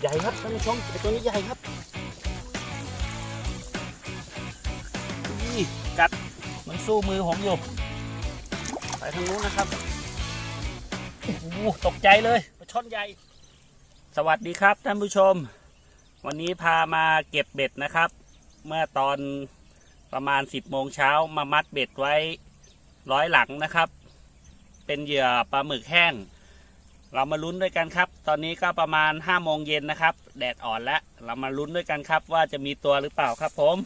ใหญ่ครับท่านผู้ชมไอตัวนี้ใหญ่ครับนี่กัดมันสู้มือผมอยู่ไปทางนู้นนะครับโอ้โหตกใจเลยปลาช่อนใหญ่ สวัสดีครับท่านผู้ชม วันนี้พามาเก็บเบ็ดนะครับ เมื่อตอนประมาณ 10โมงเช้ามามัดเบ็ดไว้ร้อยหลังนะครับ เป็นเหยื่อปลาหมึกแห้ง เรามาลุ้นด้วยกันครับ ตอนนี้ก็ประมาณ5โมงเย็นนะครับ แดดอ่อนแล้ว เรามาลุ้นด้วยกันครับ ว่าจะมีตัวหรือเปล่าครับผม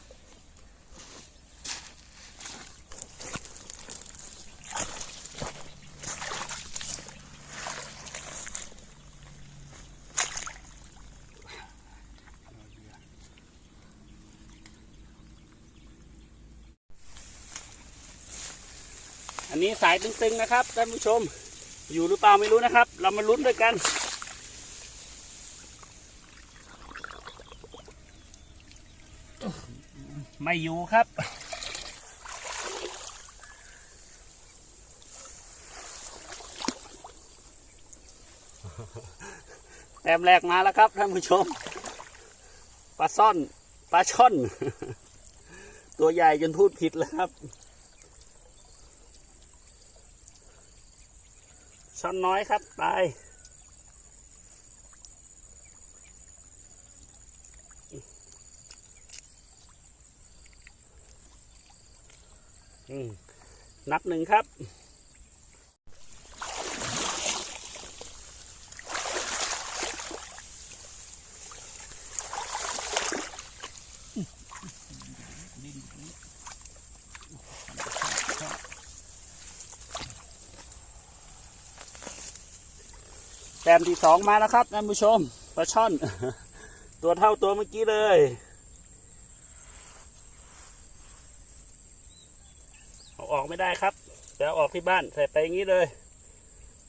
อันนี้สายตึงๆนะครับท่านผู้ชม อยู่หรือเปล่าไม่รู้นะครับ เรามาลุ้นด้วยกันไม่อยู่ครับ แต้มแรกมาแล้วครับท่านผู้ชม ปลาซ่อน ปลาช่อน ตัวใหญ่จนพูดผิดแล้วครับ ช้อนน้อยครับตายนับหนึ่งครับ ต้มที่สองมาแล้วครับท่านผู้ชมปลาช่อน ตัวเท่าตัวเมื่อกี้เลย เอาออกไม่ได้ครับจะเอาออกที่บ้านใส่ไปอย่างนี้เลย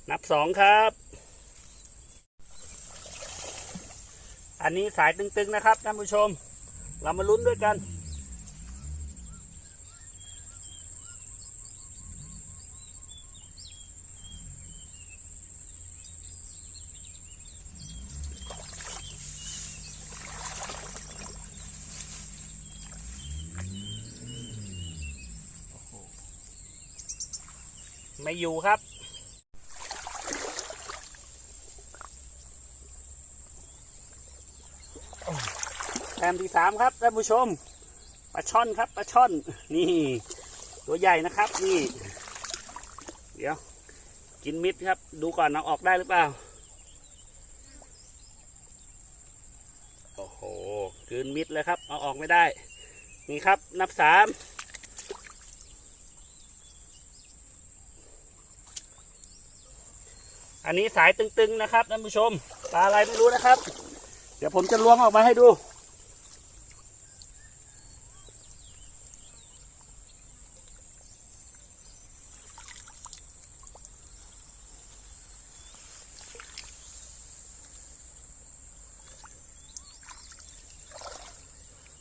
นับสองครับ อันนี้สายตึงๆนะครับท่านผู้ชม เรามาลุ้นด้วยกัน ไม่อยู่ครับ แต้มที่สามครับท่านผู้ชมปลาช่อนครับปลาช่อน นี่ ตัวใหญ่นะครับ นี่ เดี๋ยว กินมิดครับ ดูก่อนเอาออกได้หรือเปล่า โอ้โหกืนมิดเลยครับ เอาออกไม่ได้ นี่ครับ นับสาม อันนี้สายตึงๆนะครับท่านผู้ชมปลาอะไรไม่รู้นะครับ เดี๋ยวผมจะล้วงออกมาให้ดู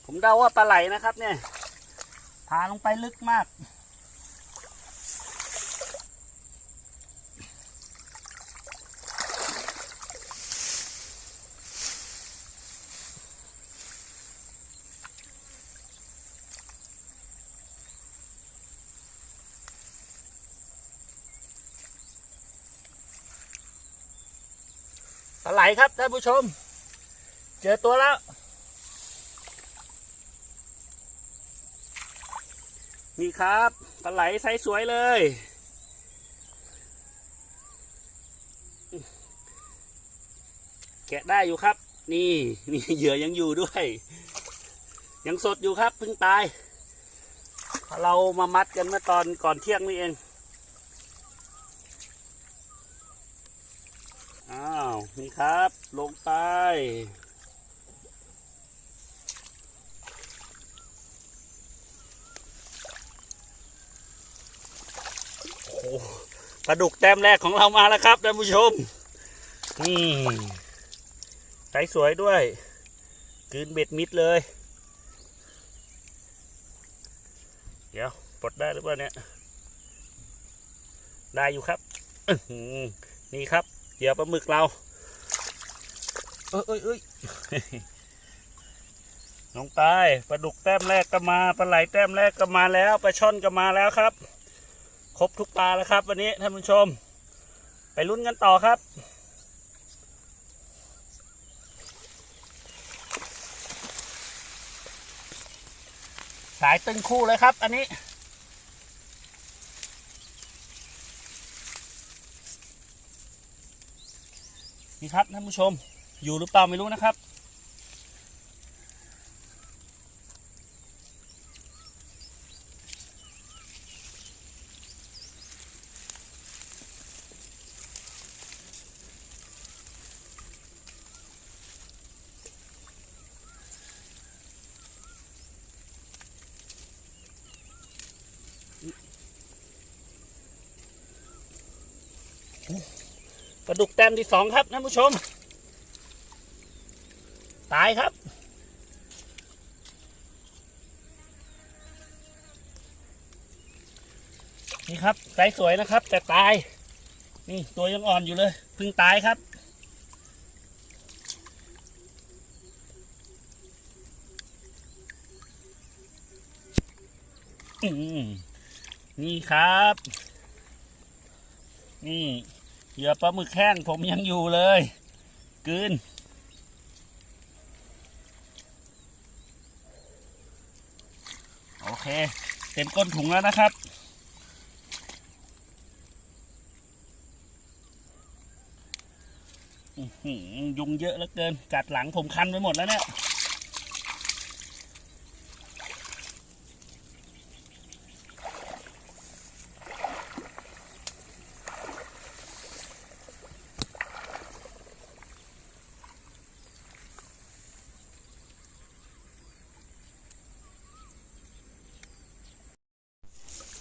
ผมเดาว่าปลาไหลนะครับเนี่ยพาลงไปลึกมาก ไหลครับท่านผู้ชม เจอตัวแล้วนี่ครับปลาไหลไซส์สวยเลย แกะได้อยู่ครับ นี่นี่เหยื่อยังอยู่ด้วย ยังสดอยู่ครับเพิ่งตาย เรามามัดกันเมื่อตอนก่อนเที่ยงนี่เอง อ้าว นี่ครับ ลงไป โอ้ปลาดุกแต้มแรกของเรามาแล้วครับท่านผู้ชม นี่ใสสวยด้วยกลืนเบ็ดมิดเลย เดี๋ยวปลดได้หรือเปล่าเนี่ย ได้อยู่ครับ นี่ครับ เหยื่อปลาหมึกเรา เอ้ยเอ้ยเอ้ยน้องตายปลาดุกแต้มแรกก็มาปลาไหลแต้มแรกก็มาแล้วปลาช่อนก็มาแล้วครับ ครบทุกปลาแล้วครับ วันนี้ท่านผู้ชม ไปลุ้นกันต่อครับสายตึงคู่เลยครับ อันนี้ นี่ครับท่านผู้ชม อยู่หรือเปล่าไม่รู้นะครับ ปลาดุกแต้มที่สองครับท่านผู้ชม ตายครับ นี่ครับไซส์สวยนะครับ แต่ตาย นี่ตัวยังอ่อนอยู่เลยเพิ่งตายครับ นี่ครับ นี่ เหยื่อปลาหมึกแห้งผมยังอยู่เลยกลืนโอเค เต็มก้นถุงแล้วนะครับ ยุงเยอะเหลือเกิน กัดหลังผมคันไปหมดแล้วเนี่ย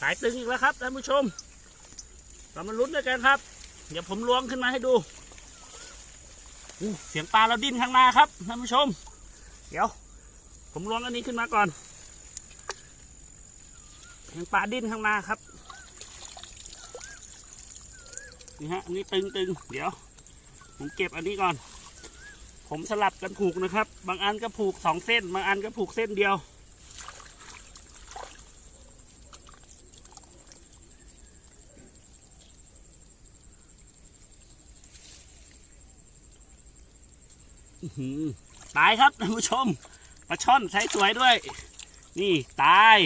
สายตึงอีกแล้วครับท่านผู้ชม เรามาลุ้นด้วยกันครับ เดี๋ยวผมล้วงขึ้นมาให้ดูเสียงปลาเราดิ้นข้างหน้าครับท่านผู้ชม เดี๋ยว ผมล้วงอันนี้ขึ้นมาก่อนเสียงปลาดิ้นข้างหน้าครับนี่ฮะอันนี้ตึงตึงๆเดี๋ยว ผมเก็บอันนี้ก่อน ผมสลับกันผูกนะครับ บางอันก็ผูกสองเส้น บางอันก็ผูกเส้นเดียว อื้อหือ ตายครับท่านผู้ชมปลาช่อนใช้สวยด้วย นี่ตาย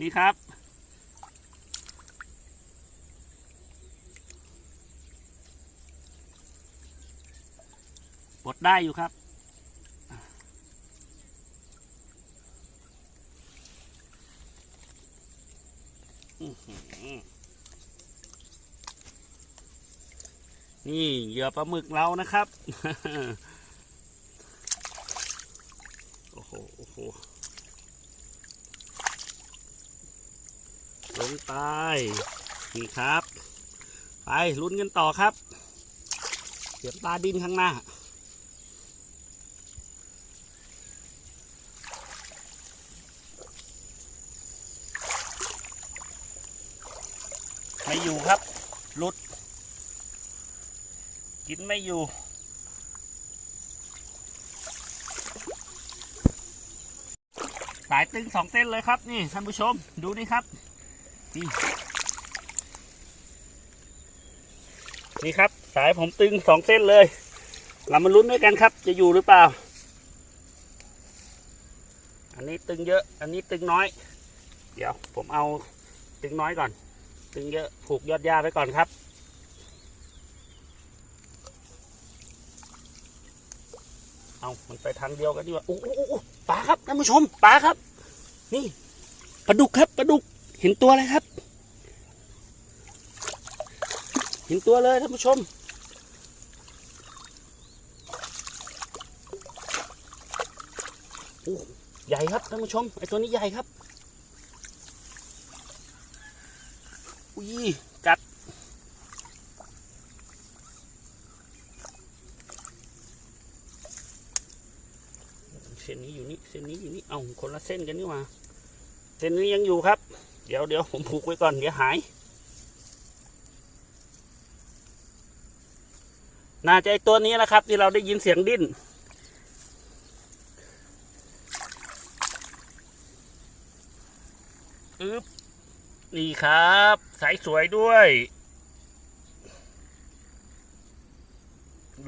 นี่ครับ ปลดได้อยู่ครับนี่เหยื่อปลาหมึกเรานะครับ โอ้โห โอ้โห ลงใต้นี่ครับ ไปลุ้นกันต่อครับเสียบตาดินข้างหน้า ไม่อยู่ครับ หลุด กินไม่อยู่ สายตึงสองเส้นเลยครับ นี่ท่านผู้ชมดูนี่ครับ นี่นี่ครับ สายผมตึงสองเส้นเลย เรามาลุ้นด้วยกันครับ จะอยู่หรือเปล่า อันนี้ตึงเยอะ อันนี้ตึงน้อย เดี๋ยวผมเอาตึงน้อยก่อน ตึงเยอะผูกยอดหญ้าไว้ก่อนครับ เอามันไปทางเดียวกันดีกว่าโอ้โหโอ้ปลาครับท่านผู้ชมปลาครับ นี่ปลาดุกครับปลาดุกเห็นตัวเลยครับ เห็นตัวเลยท่านผู้ชมโอ้ใหญ่ครับท่านผู้ชมไอตัวนี้ใหญ่ครับอุ้ยกัด เส้นนี้อยู่นี่เส้นนี้อยู่นี่เอาคนละเส้นกันนี่ว่าเส้นนี้ยังอยู่ครับ เดี๋ยวเดี๋ยวผมผูกไว้ก่อนเดี๋ยวหายน่าจะตัวนี้แหละครับ ที่เราได้ยินเสียงดิ้นอึ๊บนี่ครับ สายสวยด้วย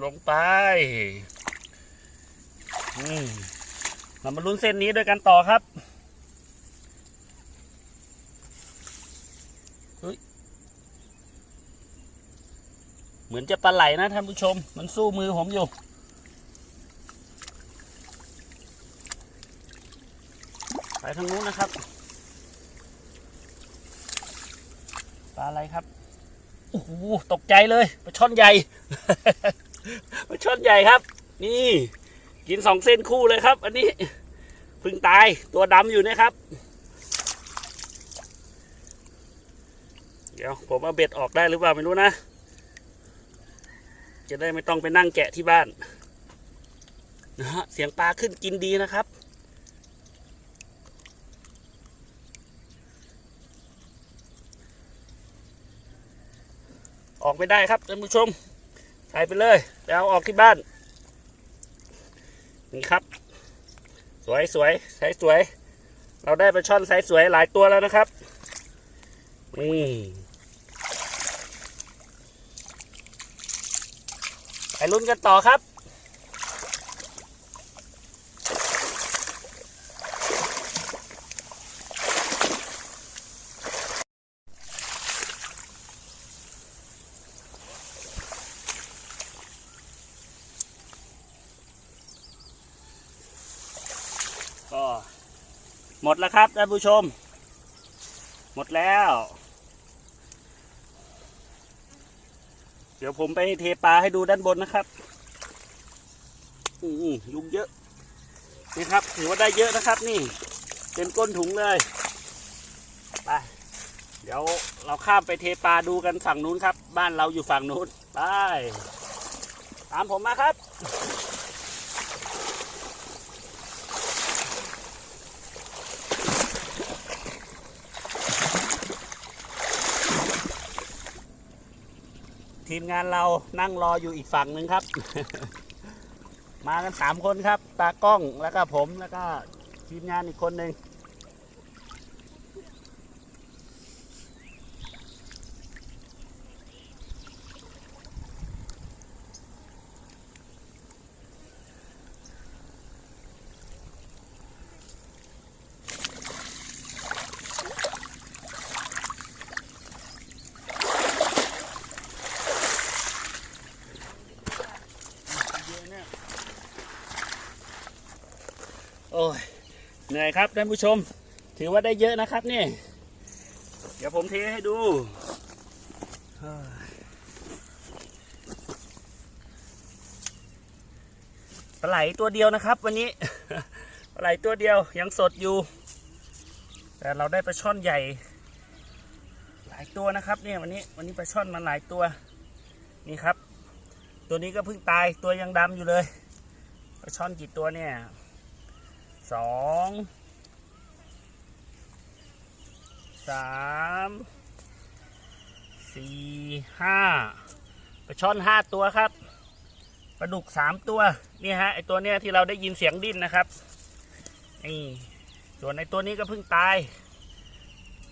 ลงไป อืม เรามาลุ้นเส้นนี้ด้วยกันต่อครับเฮ้ยเหมือนจะปลาไหลนะท่านผู้ชม มันสู้มือผมอยู่ไปทางนู้นนะครับ ปลาอะไรครับ โอ้โห ตกใจเลย ปลาช่อนใหญ่ ปลาช่อนใหญ่ครับ นี่ กินสองเส้นคู่เลยครับ อันนี้พึ่งตายตัวดำอยู่นะครับ เดี๋ยวผมเอาเบ็ดออกได้หรือเปล่าไม่รู้นะ จะได้ไม่ต้องไปนั่งแกะที่บ้านนะฮะเสียงปลาขึ้นกินดีนะครับ ออกไม่ได้ครับท่านผู้ชมถ่ายไปเลยไปเอาออกที่บ้าน นี่ครับ สวยสวยไซส์สวย เราได้ปลาช่อนไซส์สวยหลายตัวแล้วนะครับนี่ไปลุ้นกันต่อครับ ก็ หมดแล้วครับท่านผู้ชม หมดแล้ว เดี๋ยวผมไปเทปลาให้ดูด้านบนนะครับอืมยุงเยอะนี่ครับ ถือว่าได้เยอะนะครับ นี่เต็มก้นถุงเลยไปเดี๋ยวเราข้ามไปเทปลาดูกันฝั่งนู้นครับ บ้านเราอยู่ฝั่งนู้นไปตามผมมาครับ ทีมงานเรานั่งรออยู่อีกฝั่งหนึ่งครับ มากันสามคนครับ ตากล้องแล้วก็ผมแล้วก็ทีมงานอีกคนหนึ่งโอ้ย เหนื่อยครับท่านผู้ชม ถือว่าได้เยอะนะครับนี่ เดี๋ยวผมเทให้ดูปลาไหลตัวเดียวนะครับ วันนี้ปลาไหลตัวเดียวยังสดอยู่ แต่เราได้ปลาช่อนใหญ่ หลายตัวนะครับเนี่ยวันนี้วันนี้ปลาช่อนมาหลายตัวนี่ครับ ตัวนี้ก็เพิ่งตายตัวยังดำอยู่เลยปลาช่อนกี่ตัวเนี่ย สองสามสี่ห้าปลาช่อนห้าตัวครับปลาดุกสามตัวนี่ฮะไอตัวเนี้ยที่เราได้ยินเสียงดิ้นนะครับนี่ส่วนไอตัวนี้ก็เพิ่งตาย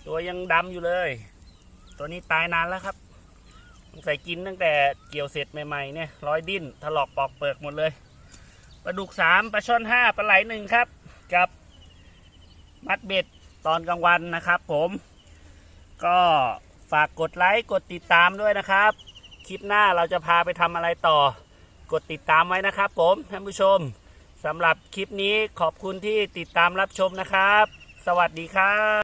ตัวยังดำอยู่เลย ตัวนี้ตายนานแล้วครับสงสัยกินตั้งแต่เกี่ยวเสร็จใหม่ๆเนี่ยร้อยดิ้นถลอกปอกเปลือกหมดเลยปลาดุกสามปลาช่อนห้าปลาไหลหนึ่งครับ กับมัดเบ็ดตอนกลางวันนะครับ ผม ก็ฝากกดไลค์กดติดตามด้วยนะครับ คลิปหน้าเราจะพาไปทำอะไรต่อ กดติดตามไว้นะครับ ผมท่านผู้ชมสำหรับคลิปนี้ขอบคุณที่ติดตามรับชมนะครับ สวัสดีครับ